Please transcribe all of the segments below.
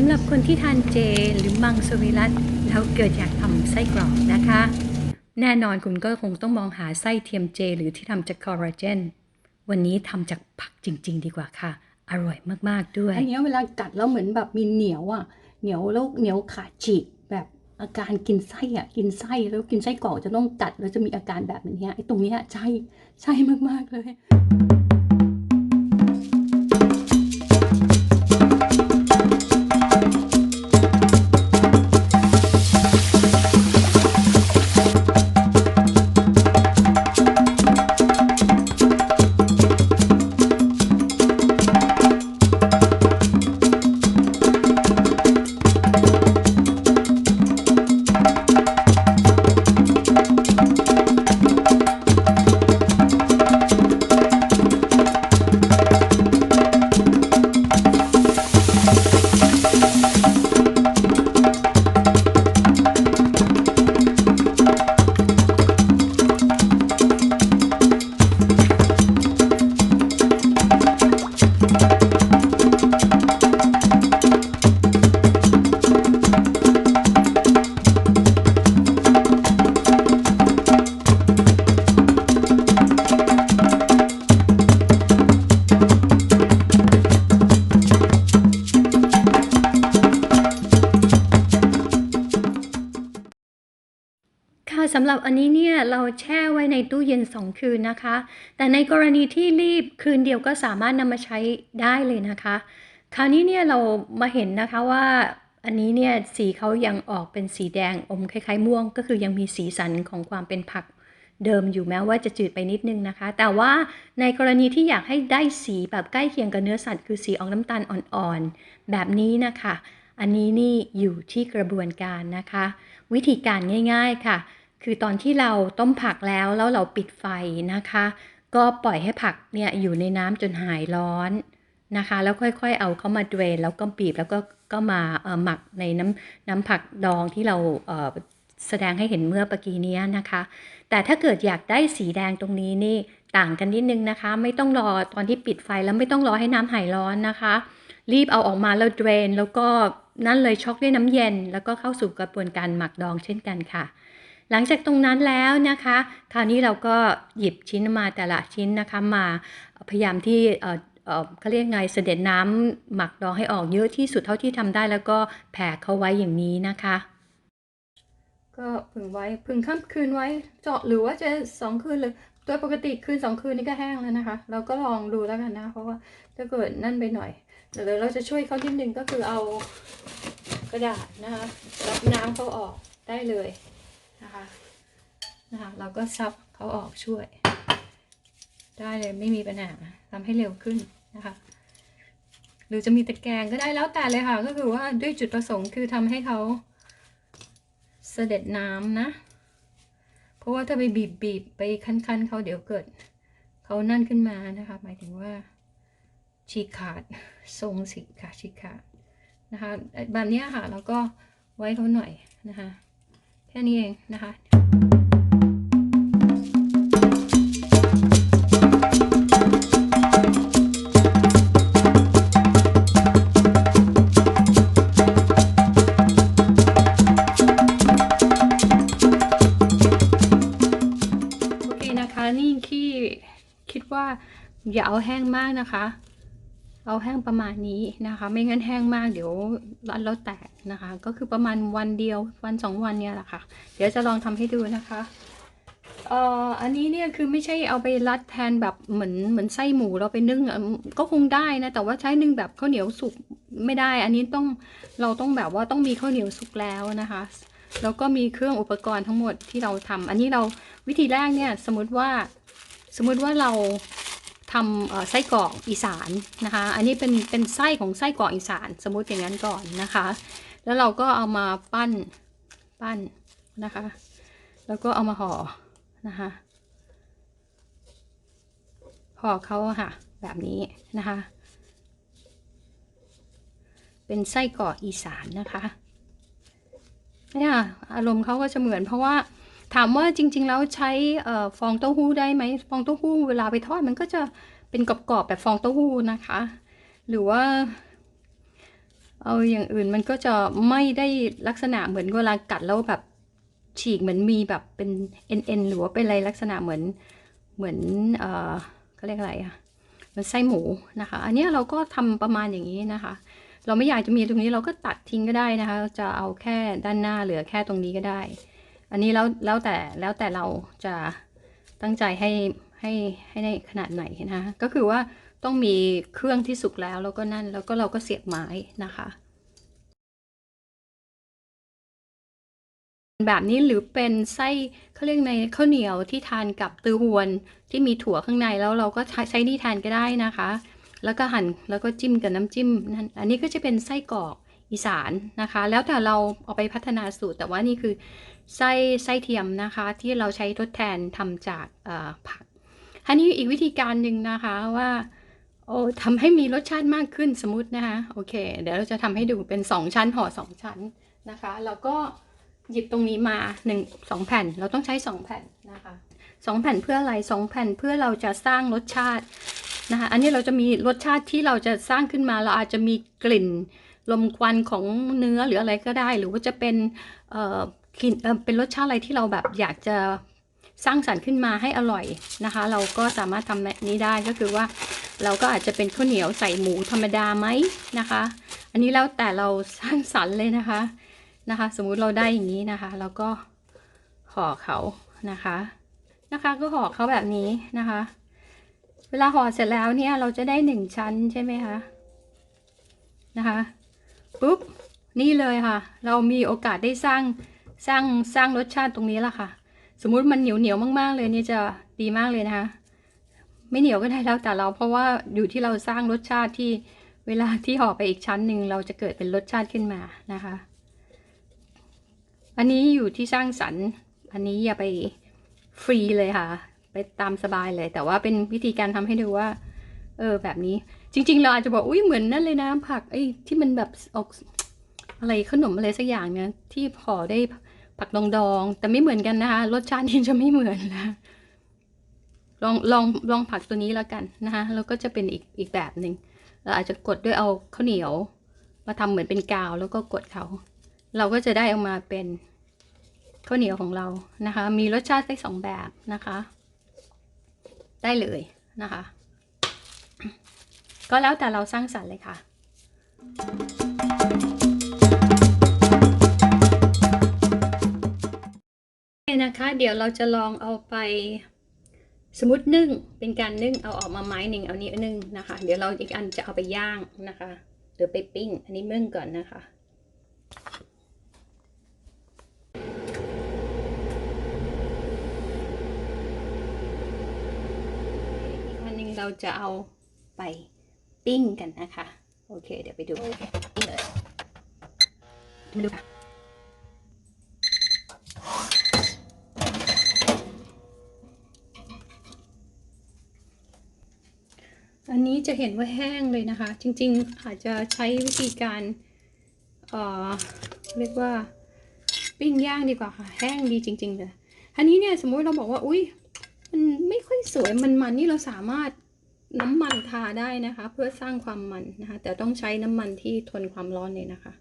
สำหรับคนที่ทานเจหรือมังสวิรัตแล้วเกิดอยากทำไส้กรอกนะคะ แน่นอนคุณก็คงต้องมองหาไส้เทียมเจ หรือที่ทำจากคอลลาเจน วันนี้ทำจากผักจริง ๆ ดีกว่าค่ะ อร่อยมากๆด้วย อันนี้เวลากัดแล้วเหมือนแบบมีเหนียวอะ เหนียวแล้วเหนียวขาดฉีกแบบอาการกินไส้อะกินไส้แล้วกินไส้กรอกจะต้องกัดแล้วจะมีอาการแบบนี้ไอ้ตรงนี้ใช่ใช่มากๆเลย อันนี้เนี่ยเราแช่ไว้ในตู้เย็น 2 คืนนะคะ แต่ในกรณีที่รีบคืนเดียวก็สามารถนำมาใช้ได้เลยนะคะ คราวนี้เนี่ยเรามาเห็นนะคะว่าอันนี้เนี่ยสีเขายังออกเป็นสีแดงอมคล้ายๆม่วง ก็คือยังมีสีสันของความเป็นผักเดิมอยู่แม้ว่าจะจืดไปนิดนึงนะคะ แต่ว่าในกรณีที่อยากให้ได้สีแบบใกล้เคียงกับเนื้อสัตว์ คือสีออกน้ำตาลอ่อนๆ แบบนี้นะคะ อันนี้นี่อยู่ที่กระบวนการนะคะ วิธีการง่าย ๆค่ะ คือตอนที่เราต้มผักแล้วแล้วเราปิดไฟนะคะ ก็ปล่อยให้ผักเนี่ยอยู่ในน้ำจนหายร้อนนะคะ แล้วค่อยๆ เอาเข้ามาเดรนแล้วก็บีบแล้วก็ก็มาหมักในน้ำน้ำผักดองที่เราเแสดงให้เห็นเมื่อปกี้เนี้ยนะคะ แต่ถ้าเกิดอยากได้สีแดงตรงนี้นี่ต่างกันนิดนึงนะคะ ไม่ต้องรอตอนที่ปิดไฟแล้วไม่ต้องรอให้น้ำหายร้อนนะคะ รีบเอาออกมาแล้วเดรน แล้วก็นั่นเลยช็อกด้วยน้ำเย็น แล้วก็เข้าสู่กระบวนการหมักดองเช่นกันค่ะ หลังจากตรงนั้นแล้วนะคะคราวนี้เราก็หยิบชิ้นมาแต่ละชิ้นนะคะมาพยายามที่เขาเรียกไงเสด็จน้ำหมักดองให้ออกเยอะที่สุดเท่าที่ทำได้แล้วก็แผ่เขาไว้อย่างนี้นะคะ ก็ผึ่งไว้ผึ่งข้ามคืนไว้เจาะหรือว่าจะสองคืนเลยโดยปกติคืนสองคืนนี่ก็แห้งแล้วนะคะ เราก็ลองดูแล้วกันนะ เพราะว่าถ้าเกิดนั่นไปหน่อยเดี๋ยวเราจะช่วยเขานิดนึงก็คือเอากระดาษนะคะรับน้ำเขาออกได้เลย นะคะนะคะเราก็ซับเขาออกช่วย ได้เลยไม่มีปัญหาทำให้เร็วขึ้นนะคะ หรือจะมีตะแกรงก็ได้แล้วแต่เลยค่ะ ก็คือว่าด้วยจุดประสงค์คือทำให้เขาเสด็จน้ำนะ เพราะว่าถ้าไปบีบบีบไปคั้นๆเขาเดี๋ยวเกิดเขานั่นขึ้นมานะคะ หมายถึงว่าฉีกขาดทรงสิขาดฉีกขาดนะคะแบบเนี้ยค่ะแล้วก็ไว้เขาหน่อยนะคะ แค่นี้เองนะคะโอเคนะคะนี่ที่คิดว่าอย่าเอาแห้งมากนะคะ เอาแห้งประมาณนี้นะคะ ไม่งั้นแห้งมากเดี๋ยวร้านเราแตกนะคะ ก็คือประมาณวันเดียววันสองวันเนี่ยแหละค่ะ เดี๋ยวจะลองทำให้ดูนะคะเอ่ออันนี้เนี่ยคือไม่ใช่เอาไปรัดแทนแบบเหมือนเหมือนไส้หมูเราไปนึ่งก็คงได้นะแต่ว่าใช้นึ่งแบบข้าวเหนียวสุกไม่ได้ อันนี้ต้องเราต้องแบบว่าต้องมีข้าวเหนียวสุกแล้วนะคะ แล้วก็มีเครื่องอุปกรณ์ทั้งหมดที่เราทำอันนี้เราวิธีแรกเนี่ยสมมติว่าสมมติว่าเรา ทำไส้กรอกอีสานนะคะ อันนี้เป็นเป็นไส้ของไส้กรอกอีสาน สมมติอย่างนั้นก่อนนะคะ แล้วเราก็เอามาปั้นปั้นนะคะ แล้วก็เอามาห่อนะคะห่อเขาค่ะ แบบนี้นะคะ เป็นไส้กรอกอีสานนะคะเนี่ยอารมณ์เขาก็จะเหมือนเพราะว่า ถามว่าจริง ๆ แล้วใช้ฟองเต้าหู้ได้ไหมฟองเต้าหู้เวลาไปทอดมันก็จะเป็นกรอบๆแบบฟองเต้าหู้นะคะ หรือว่า เอาอย่างอื่นมันก็จะไม่ได้ลักษณะเหมือนเวลากัดแล้วแบบฉีกเหมือนมีแบบเป็นเอ็นเอ็นหรือว่าเป็นอะไรลักษณะเหมือนเหมือนเออเขาเรียกอะไรอะเหมือนไส้หมูนะคะ อันนี้เราก็ทำประมาณอย่างนี้นะคะ เราไม่อยากจะมีตรงนี้เราก็ตัดทิ้งก็ได้นะคะ จะเอาแค่ด้านหน้าเหลือแค่ตรงนี้ก็ได้ อันนี้แล้วแล้วแต่แล้วแต่เราจะตั้งใจให้ให้ให้ในขนาดไหนนะคะ ก็คือว่าต้องมีเครื่องที่สุกแล้วแล้วก็นั่นแล้วก็เราก็เสียบไม้นะคะ แบบนี้หรือเป็นไส้เขาเรียกในข้าวเหนียวที่ทานกับตือหวนที่มีถั่วข้างในแล้วเราก็ใช้ใช้นี่แทนก็ได้นะคะ แล้วก็หั่นแล้วก็จิ้มกับน้ำจิ้มนั่นอันนี้ก็จะเป็นไส้กรอก อีสานนะคะ แล้วแต่เราเอาไปพัฒนาสูตร แต่ว่านี่คือไส้ไส้เทียมนะคะ ที่เราใช้ทดแทนทำจากผักอันนี้อีกวิธีการหนึ่งนะคะว่าโอ้ทำให้มีรสชาติมากขึ้นสมมตินะคะโอเค เดี๋ยวเราจะทำให้ดูเป็นสองชั้นห่อสองชั้นนะคะ แล้วก็หยิบตรงนี้มาหนึ่งสองแผ่นเราต้องใช้สองแผ่นนะคะสองแผ่นเพื่ออะไรสองแผ่นเพื่อเราจะสร้างรสชาตินะคะอันนี้เราจะมีรสชาติที่เราจะสร้างขึ้นมาเราอาจจะมีกลิ่น ลมควันของเนื้อหรืออะไรก็ได้ หรือว่าจะเป็นเอ่อกินเอ่อเป็นรสชาติอะไรที่เราแบบอยากจะสร้างสรรค์ขึ้นมาให้อร่อยนะคะ เราก็สามารถทำแบบนี้ได้ก็คือว่า เราก็อาจจะเป็นข้าวเหนียวใส่หมูธรรมดาไหมนะคะ อันนี้แล้วแต่เราสร้างสรรค์เลยนะคะนะคะ สมมุติเราได้อย่างนี้นะคะเราก็ห่อเขานะคะนะคะ ก็ห่อเขาแบบนี้นะคะ เวลาห่อเสร็จแล้วเนี่ยเราจะได้หนึ่งชั้นใช่ไหมคะนะคะ ปุ๊บนี่เลยค่ะ เรามีโอกาสได้สร้างสร้างสร้างรสชาติตรงนี้ละค่ะ สมมุติมันเหนียวเหนียวมาก ๆ เลยนี่จะดีมากเลยนะคะ ไม่เหนียวก็ได้แล้วแต่เราเพราะว่าอยู่ที่เราสร้างรสชาติที่เวลาที่ห่อไปอีกชั้นหนึ่งเราจะเกิดเป็นรสชาติขึ้นมานะคะ อันนี้อยู่ที่สร้างสรรค์ อันนี้อย่าไปฟรีเลยค่ะ ไปตามสบายเลย แต่ว่าเป็นวิธีการทำให้ดูว่า เออแบบนี้ จริง ๆ เราอาจจะบอกอุ้ยเหมือนนั่นเลยนะผักไอ้ที่มันแบบออกอะไรขนมอะไรสักอย่างเนี่ยที่ห่อได้ผักดองดองๆแต่ไม่เหมือนกันนะคะรสชาตินี่จะไม่เหมือนนะลองลองลองผักตัวนี้แล้วกันนะคะแล้วก็จะเป็นอีกอีกแบบหนึ่งเราอาจจะกดด้วยเอาข้าวเหนียว มาทำเหมือนเป็นกาวแล้วก็กดเขา เราก็จะได้ออกมาเป็นข้าวเหนียวของเรานะคะ มีรสชาติได้สองแบบนะคะ ได้เลยนะคะ ก็แล้วแต่เราสร้างสรรค์เลยค่ะเนี่ยนะคะ เดี๋ยวเราจะลองเอาไปสมมตินึ่งเป็นการนึ่งเอาออกมาไม้หนึ่งเอานี้นึ่งนะคะ เดี๋ยวเราอีกอันจะเอาไปย่างนะคะ หรือไปปิ้ง อันนี้นึ่งก่อนนะคะอีกอันหนึ่งเราจะเอาไป ปิ้งกันนะคะ โอเค เดี๋ยวไปดูปิ้งเลยดูดูค่ะอันนี้จะเห็นว่าแห้งเลยนะคะ จริงๆ อาจจะใช้วิธีการเอ่อเรียกว่าปิ้งย่างดีกว่าค่ะ แห้งดีจริงๆเลยอันนี้เนี่ยสมมติเราบอกว่า อุ้ยมันไม่ค่อยสวยมันมันนี่เราสามารถ น้ำมันทาได้นะคะ เพื่อสร้างความมันนะคะ แต่ต้องใช้น้ำมันที่ทนความร้อนเลยนะคะ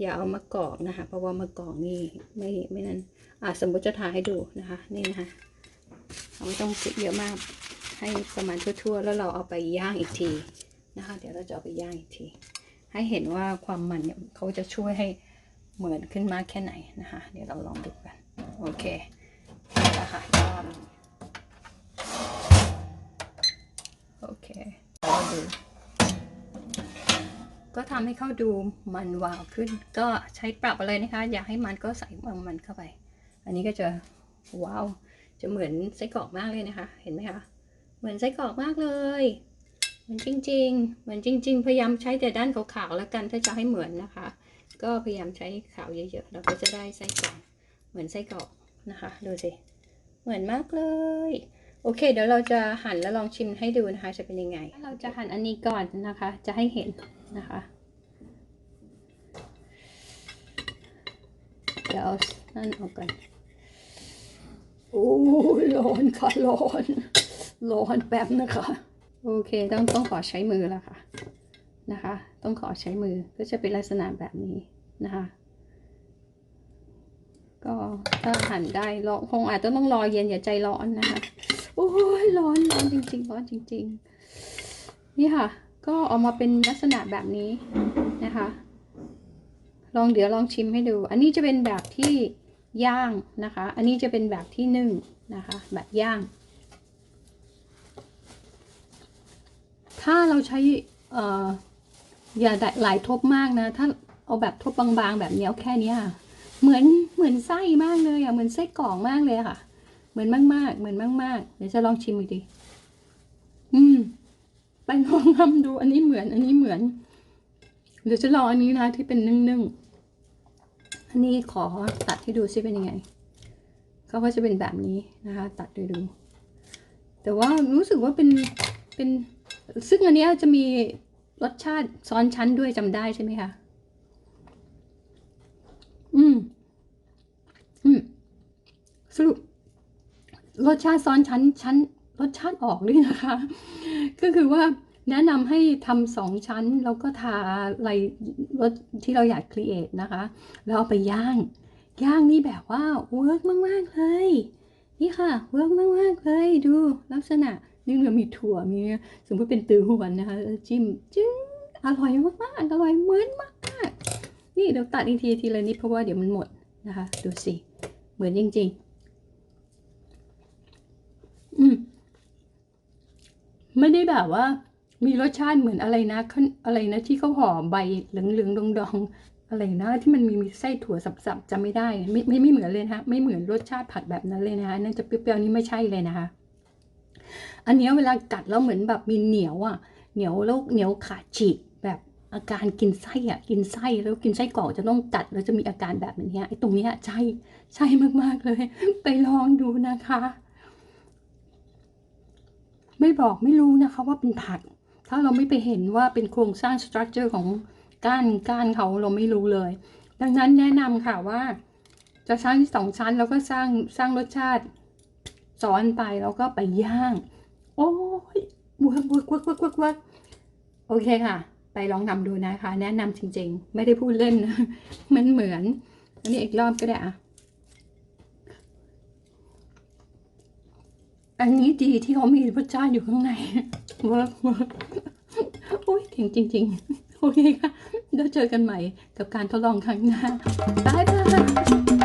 อย่าเอามากรอกนะคะ เพราะว่ามากรอกนี่ไม่ไม่นั้นอ่าสมมติจะทาให้ดูนะคะ นี่นะคะเราไม่ต้องเยอะมากให้ประมาณทั่วๆ แล้วเราเอาไปย่างอีกทีนะคะ เดี๋ยวเราจะเอาไปย่างอีกที ให้เห็นว่าความมันเนี่ยเขาจะช่วยให้เหมือนขึ้นมากแค่ไหนนะคะ เดี๋ยวเราลองดูกัน โอเคเอาละค่ะ โอเคเราดู ก็ทำให้เขาดูมันวาวขึ้น ก็ใช้ปรับอะไรนะคะ อยากให้มันก็ใส่มันเข้าไป อันนี้ก็จะว้าว จะเหมือนไส้กรอกมากเลยนะคะ เห็นไหมคะ เหมือนไส้กรอกมากเลยเหมือนจริง ๆ เหมือนจริง ๆ พยายามใช้แต่ด้านขาวๆแล้วกันถ้าจะให้เหมือนนะคะ ก็พยายามใช้ขาวเยอะๆ เราก็จะได้ไส้กรอก เหมือนไส้กรอกนะคะ ดูสิ เหมือนมากเลย โอเค เดี๋ยวเราจะหั่นแล้วลองชิมให้ดูนะคะ จะเป็นยังไง เราจะหั่นอันนี้ก่อนนะคะ จะให้เห็นนะคะ เดี๋ยวเอานั่นออกก่อนโอ้ยร้อนค่ะร้อนร้อนแป๊บนะคะ โอเค ต้องต้องขอใช้มือแล้วค่ะนะคะ ต้องขอใช้มือก็จะเป็นลักษณะแบบนี้นะคะ ก็ถ้าหั่นได้รอคงอาจจะต้องรอเย็นอย่าใจร้อนนะคะ โอ้ยร้อนร้อนจริงๆร้อนจริง ๆ นี่ค่ะ ก็ออกมาเป็นลักษณะแบบนี้นะคะ ลองเดี๋ยวลองชิมให้ดู อันนี้จะเป็นแบบที่ย่างนะคะ อันนี้จะเป็นแบบที่นึ่งนะคะ แบบย่าง ถ้าเราใช้เอ่ออย่าหลายทบมากนะ ถ้าเอาแบบทบบางๆ แบบเนี้ยแค่เนี้ยค่ะ เหมือนเหมือนไส้มากเลยอะ เหมือนไส้กรอกมากเลยค่ะ เหมือนมาก ๆ เหมือนมาก ๆ เดี๋ยวจะลองชิมอีกทีอืม ไปลองทำดู อันนี้เหมือน อันนี้เหมือน เดี๋ยวจะลองอันนี้นะที่เป็นนึ่งๆ อันนี้ขอตัดให้ดูซิเป็นยังไง เขาก็จะเป็นแบบนี้นะคะ ตัดดูดู แต่ว่ารู้สึกว่าเป็น เป็น ซึ่งอันนี้จะมีรสชาติซ้อนชั้นด้วยจำได้ใช่ไหมคะ อืม อืม สรุป รสชาติซ้อนชั้นชั้นรสชาติออกด้วยนะคะ ก็คือว่าแนะนำให้ทำสองชั้น แล้วก็ทาอะไรรสที่เราอยากครีเอทนะคะ แล้วเอาไปย่าง ย่างนี่แบบว่าเวิร์กมาก ๆ เลย นี่ค่ะเวิร์กมาก ๆ เลยดูลักษณะนี่เรามีถั่วมีสมมติเป็นตือหวนนะคะ จิ้มจึ้งอร่อยมาก ๆ อร่อยเหมือนมาก นี่เดี๋ยวตัดอีกทีทีละนิดเพราะว่าเดี๋ยวมันหมดนะคะ ดูสิ เหมือนจริง ๆ อืม ไม่ได้แบบว่า มีรสชาติเหมือนอะไรนะอะไรนะที่เขาห่อใบเหลืองๆดองๆอะไรนะ ที่มันมีมีไส้ถั่วสับๆจำไม่ได้ ไม่ไม่ไม่เหมือนเลยนะคะไม่เหมือนรสชาติผัดแบบนั้นเลยนะคะนั่นจะเปรี้ยวๆนี่ไม่ใช่เลยนะคะ อันนี้เวลากัดแล้วเหมือนแบบมีเหนียวอะเหนียวแล้วเหนียวขาดฉีกแบบอาการกินไส้อะกินไส้แล้วกินไส้กรอกจะต้องกัดแล้วจะมีอาการแบบนี้ไอ้ตรงนี้ใช่ใช่มากๆเลย ไปลองดูนะคะ ไม่บอกไม่รู้นะคะว่าเป็นผัก ถ้าเราไม่ไปเห็นว่าเป็นโครงสร้างสตรัคเจอร์ของก้านก้านเขาเราไม่รู้เลย ดังนั้นแนะนำค่ะว่า จะสร้างสองชั้นแล้วก็สร้างสร้างรสชาติซ้อนไปแล้วก็ไปย่าง โอ้ยเวิร์กเวิร์กเวิร์กเวิร์กเวิร์กเวิร์กโอเคค่ะ ไปลองทำดูนะคะ แนะนำจริง ๆ ไม่ได้พูดเล่นนะมันเหมือนอันนี้อีกรอบก็ได้อะ อันนี้ดีที่เขามีพระเจ้าอยู่ข้างในเวิร์กเวิร์กโอ้ยเก่งจริง ๆ โอเคค่ะแล้วเจอกันใหม่กับการทดลองครั้งหน้าบายบาย